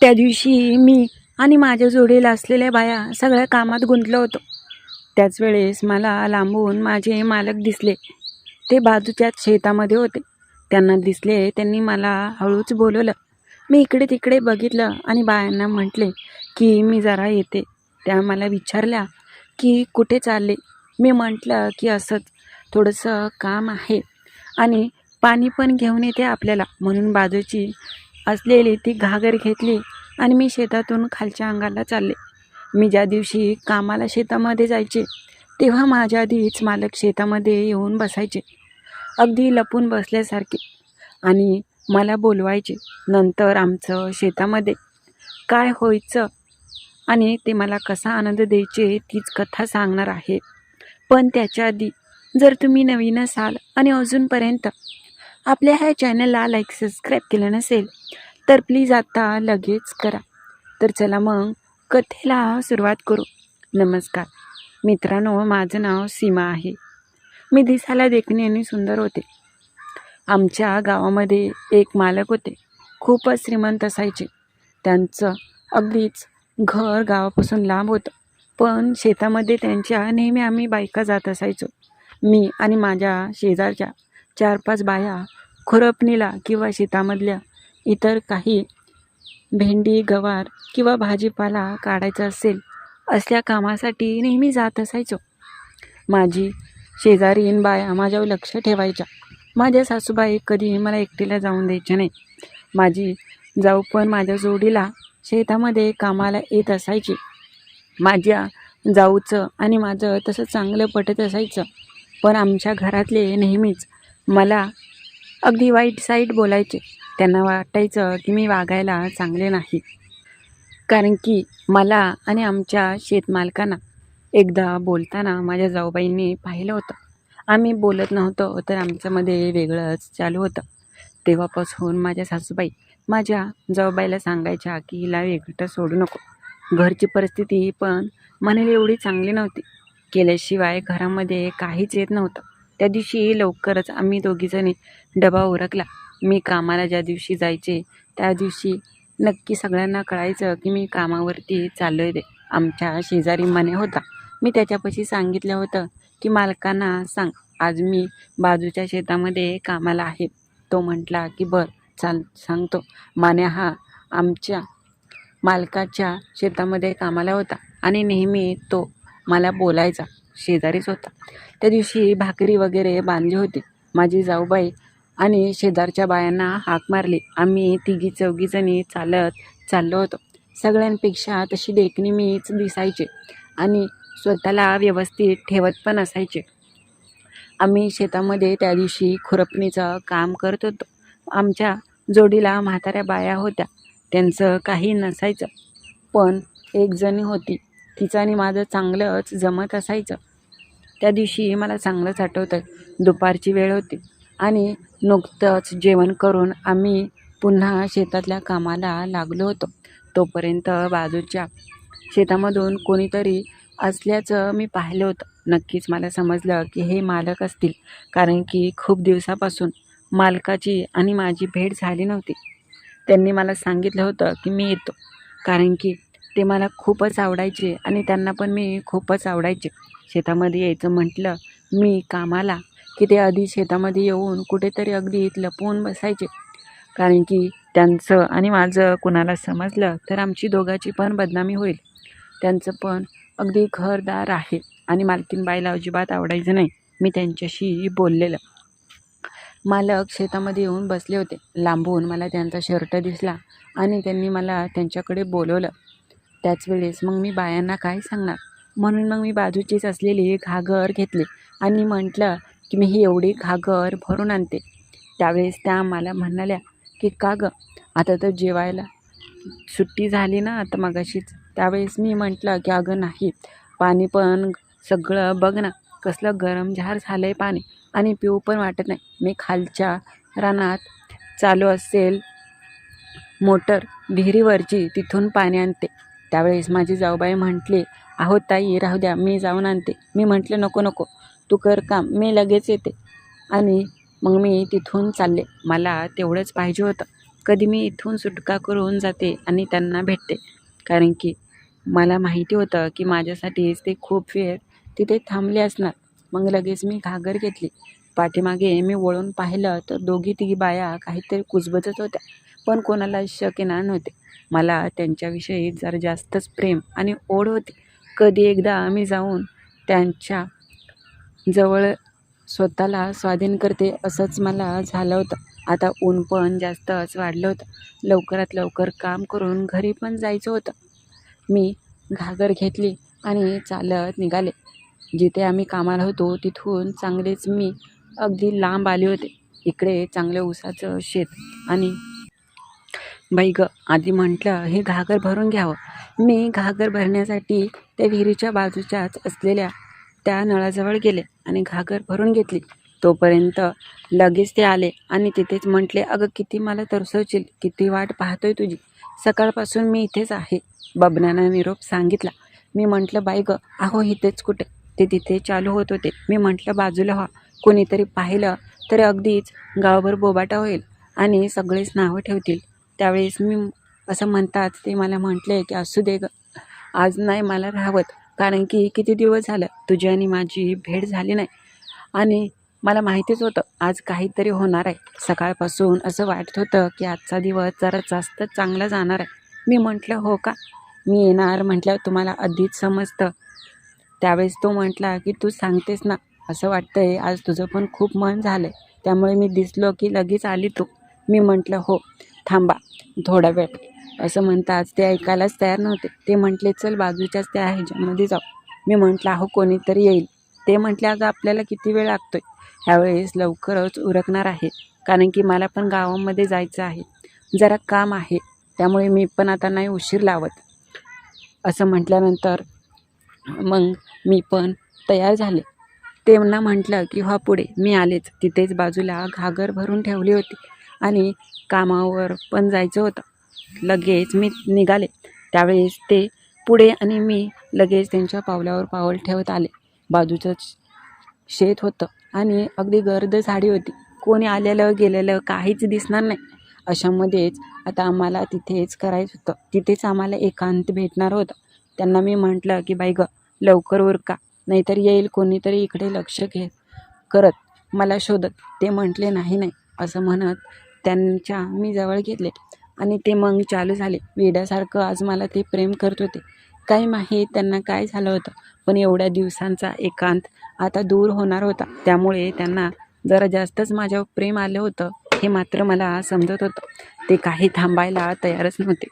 त्या दिवशी मी आणि माझ्या जोडीला असलेल्या बाया सगळ्या कामात गुंतलो होतो. त्याच वेळेस मला लांबून माझे मालक दिसले. ते बाजूच्याच शेतामध्ये होते. त्यांना दिसले त्यांनी मला हळूच बोलवलं. मी इकडे तिकडे बघितलं आणि बायांना म्हटले की मी जरा येते. त्या मला विचारल्या की कुठे चालले? मी म्हटलं की असंच थोडंसं काम आहे आणि पाणी पण घेऊन येते आपल्याला. म्हणून बाजूची असलेली ती घागर घेतली आणि मी शेतातून खालच्या अंगाला चालले. मी ज्या दिवशी कामाला शेतामध्ये जायचे तेव्हा माझ्या आधीच मालक शेतामध्ये येऊन बसायचे. अगदी लपून बसल्यासारखे आणि मला बोलवायचे नंतर आमचं शेतामध्ये काय व्हायचं? आणि ते मला कसा आनंद द्यायचे तीच कथा सांगणार आहे. पण त्याच्या आधी जर तुम्ही नवीन असाल आणि अजूनपर्यंत आपल्या ह्या चॅनलला लाईक सबस्क्राईब केलं नसेल तर प्लीज आता लगेच करा. तर चला मग कथेला सुरुवात करू. नमस्कार. मित्रांनो माझं नाव सीमा आहे. मी दिसायला देखणे आणि सुंदर होते. आमच्या गावामध्ये एक मालक होते. खूपच श्रीमंत असायचे. त्यांचं अगदीच घर गावापासून लांब होतं. पण शेतामध्ये त्यांच्या नेहमी आम्ही बायका जात असायचो. मी आणि माझ्या शेजारच्या चार पाच बाया खुरपणीला किंवा शेतामधल्या इतर काही भेंडी गवार किंवा भाजीपाला काढायचा असेल असल्या कामासाठी नेहमी जात असायचो. माझी शेजारीन बाया माझ्यावर लक्ष ठेवायच्या. माझ्या सासूबाई कधीही मला एकटीला जाऊन द्यायच्या नाही. माझी जाऊ पण माझ्या जोडीला शेतामध्ये कामाला येत असायची. माझ्या जाऊचं आणि माझं तसं चांगलं पटत असायचं. पण आमच्या घरातले नेहमीच मला अगदी वाईट साईट बोलायचे. त्यांना वाटायचं की मी वागायला चांगले नाही. कारण की मला आणि आमच्या शेतमालकांना एकदा बोलताना माझ्या जाऊबाईंनी पाहिलं होतं. आम्ही बोलत नव्हतो तर आमच्यामध्ये वेगळंच चालू होतं. तेव्हापासून माझ्या सासूबाई माझ्या जाऊबाईला सांगायच्या की हिला एकटं सोडू नको. घरची परिस्थिती पण म्हणेल एवढी चांगली नव्हती. केल्याशिवाय घरामध्ये काहीच येत नव्हतं. त्या दिवशी लवकरच आम्ही दोघीजणी डबा उरकला. मी कामाला ज्या दिवशी जायचे त्या दिवशी नक्की सगळ्यांना कळायचं की मी कामावरती चाललो आहे आमच्या शेजारी मने होता. मी त्याच्यापाशी सांगितलं होतं की मालकांना सांग आज मी बाजूच्या शेतामध्ये कामाला आहे. तो म्हटला की बरं चाल सांगतो. माने हा आमच्या मालकाच्या शेतामध्ये कामाला होता आणि नेहमी तो मला बोलायचा. शेजारीच होता. त्या दिवशी भाकरी वगैरे बांधली होती. माझी जाऊबाई आणि शेजारच्या बायांना हाक मारली. आम्ही तिघी चौघीजणी चालत चाललो होतो. सगळ्यांपेक्षा तशी देखणी मीच दिसायचे आणि स्वतःला व्यवस्थित ठेवत पण असायचे. आम्ही शेतामध्ये त्या दिवशी खुरपणीचं काम करत होतो. आमच्या जोडीला म्हाताऱ्या बाया होत्या. त्यांचं काही नसायचं. पण एक जणी होती. तिचं आणि माझं चांगलंच जमत असायचं. त्या दिवशी मला चांगलंच आठवतं दुपारची वेळ होती. आणि नुकतंच जेवण करून आम्ही पुन्हा शेतातल्या कामाला लागलो होतो. तोपर्यंत बाजूच्या शेतामधून कोणीतरी असल्याचं मी पाहिलं होतं. नक्कीच मला समजलं की हे मालक असतील. कारण की खूप दिवसापासून मालकाची आणि माझी भेट झाली नव्हती. त्यांनी मला सांगितलं होतं की मी येतो. कारण की ते मला खूपच आवडायचे आणि त्यांना पण मी खूपच आवडायचे. शेतामध्ये यायचं म्हटलं मी कामाला की ते आधी शेतामध्ये येऊन कुठेतरी अगदी लपवून बसायचे. कारण की त्यांचं आणि माझं कुणाला समजलं तर आमची दोघाची पण बदनामी होईल. त्यांचं पण अगदी घरदार आहे आणि मालकीनबाईला अजिबात आवडायचं नाही मी त्यांच्याशी बोललेलं. मालक शेतामध्ये येऊन बसले होते. लांबून मला त्यांचा शर्ट दिसला आणि त्यांनी मला त्यांच्याकडे बोलवलं. त्याच वेळेस मग मी बायांना काय सांगणार? म्हणून मग मी बाजूचीच असलेली घागर घेतली आणि म्हटलं की मी ही एवढी घागर भरून आणते. त्यावेळेस त्या मला म्हणाल्या की का गं? आता तर जेवायला सुट्टी झाली ना आता मगाशीच. त्यावेळेस मी म्हटलं की अगं नाही पाणी पण सगळं बघ ना कसलं गरम झार झालं आहे पाणी आणि पिऊ पण वाटत नाही. मी खालच्या रानात चालू असेल मोटर विहिरीवरची तिथून पाणी आणते. त्यावेळेस माझी जाऊबाई म्हटली आहो ताई राहू द्या मी जाऊन आणते. मी म्हटलं नको नको तू कर काम मी लगेच येते. आणि मग मी तिथून चालले. मला तेवढंच पाहिजे होतं. कधी मी इथून सुटका करून जाते आणि त्यांना भेटते. कारण की मला माहिती होतं की माझ्यासाठीच ते खूप वेळ तिथे थांबले असणार. मग लगेच मी घागर घेतली. पाठीमागे मी वळून पाहिलं तर दोघी तिघी बाया काहीतरी कुजबजत होत्या. पण कोणाला शक येणार नव्हते. मला त्यांच्याविषयी जरा जास्तच प्रेम आणि ओढ होती कधी एकदा आम्ही जाऊन त्यांच्या जवळ स्वतःला स्वाधीन करते असंच मला झालं होतं. आता ऊन पण जास्तच वाढलं होतं. लवकरात लवकर काम करून घरी पण जायचं होतं. मी घागर घेतली आणि चालत निघाले. जिथे आम्ही कामाला होतो तिथून चांगलेच मी अगदी लांब आले होते. इकडे चांगलं ऊसाचं शेत आणि बाई गं आधी म्हटलं हे घागर भरून घ्यावं. मी घागर भरण्यासाठी त्या विहिरीच्या बाजूच्याच असलेल्या त्या नळाजवळ गेले आणि घागर भरून घेतली. तोपर्यंत लगेच ते आले आणि तिथेच म्हटले अगं किती मला तरसवशील किती वाट पाहतोय तुझी. सकाळपासून मी इथेच आहे. बबनानं निरोप सांगितला. मी म्हटलं बाई गं अहो इथेच कुठे? ते तिथे चालू होत होते. मी म्हटलं बाजूला व्हा. कोणीतरी पाहिलं तर अगदीच गावभर बोबाटा होईल आणि सगळेच नावं ठेवतील. त्यावेळेस मी असं म्हणताच ते मला म्हटले की असू दे ग. आज नाही मला राहावत कारण की किती दिवस झालं? तुझी आणि माझी भेट झाली नाही. आणि मला माहितीच होतं आज काहीतरी होणार आहे. सकाळपासून असं वाटत होतं की आजचा दिवस जरा जास्त चांगला जाणार आहे. मी म्हटलं हो का? मी येणार म्हटल्यावर तुम्हाला आधीच समजतं. त्यावेळेस तो म्हटला की तू सांगतेस ना असं वाटतंय आज तुझं पण खूप मन झालं आहे त्यामुळे मी दिसलो की लगेच आली तू. मी म्हटलं हो. थांबा थोडा वेळ. असं म्हणताच ते ऐकायलाच तयार नव्हते. ते म्हटले चल बाजूच्याच त्या ह्याच्यामध्ये जाऊ. मी म्हटलं अहो कोणीतरी येईल. ते म्हटले अगं आपल्याला किती वेळ लागतोय? ह्यावेळेस लवकरच उरकणार आहे कारण की मला पण गावामध्ये जायचं आहे. जरा काम आहे त्यामुळे मी पण आता नाही उशीर लावत. असं म्हटल्यानंतर मग मी पण तयार झाले. त्यांना म्हटलं की हा पुढे मी आलेच. तिथेच बाजूला घागर भरून ठेवली होती आणि कामावर पण जायचं होतं. लगेच मी निघाले. त्यावेळेस ते पुढे आणि मी लगेच त्यांच्या पावलावर पाऊल ठेवत आले. बाजूचं शेत होतं आणि अगदी गर्द झाडी होती. कोणी आलेलं गेलेलं काहीच दिसणार नाही. अशामध्येच आता आम्हाला तिथेच करायचं होतं. तिथेच आम्हाला एकांत भेटणार होतं. त्यांना मी म्हटलं की बाई गं लवकर उरका. नाहीतर येईल कोणीतरी इकडे लक्ष घे. करत. मला शोधत. ते म्हटले नाही नाही. असं म्हणत त्यांच्या मी जवळ घेतले आणि ते मग चालू झाले. वेड्यासारखं आज मला ते प्रेम करत होते. काही माहीत त्यांना काय झालं होतं? पण एवढ्या दिवसांचा एकांत आता दूर होणार होता. त्यामुळे त्यांना जरा जास्तच माझ्यावर प्रेम आलं होतं हे मात्र मला समजत होतं. ते काही थांबायला तयारच नव्हते.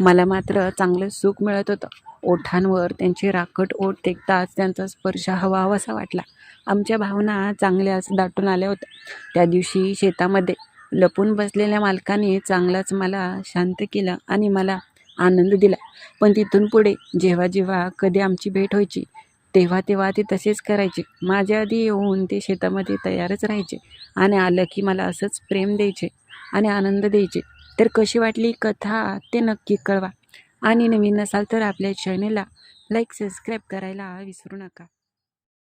मला मात्र चांगलं सुख मिळत होतं. ओठांवर त्यांची राखट ओठ टेकताच त्यांचा स्पर्श हवा हवासा वाटला. आमच्या भावना चांगल्याच दाटून आल्या होत्या. त्या दिवशी शेतामध्ये लपून बसलेल्या मालकाने चांगलाच मला शांत केलं आणि मला आनंद दिला. पण तिथून पुढे जेव्हा जेव्हा कधी आमची भेट व्हायची तेव्हा तेव्हा ते तसेच करायचे. माझ्या आधी येऊन ते शेतामध्ये तयारच राहायचे आणि आलं की मला असंच प्रेम द्यायचे आणि आनंद द्यायचे. तर कशी वाटली कथा ते नक्की कळवा. आणि नवीन नसाल तर आपल्या चॅनेलला लाईक सबस्क्राईब करायला विसरू नका.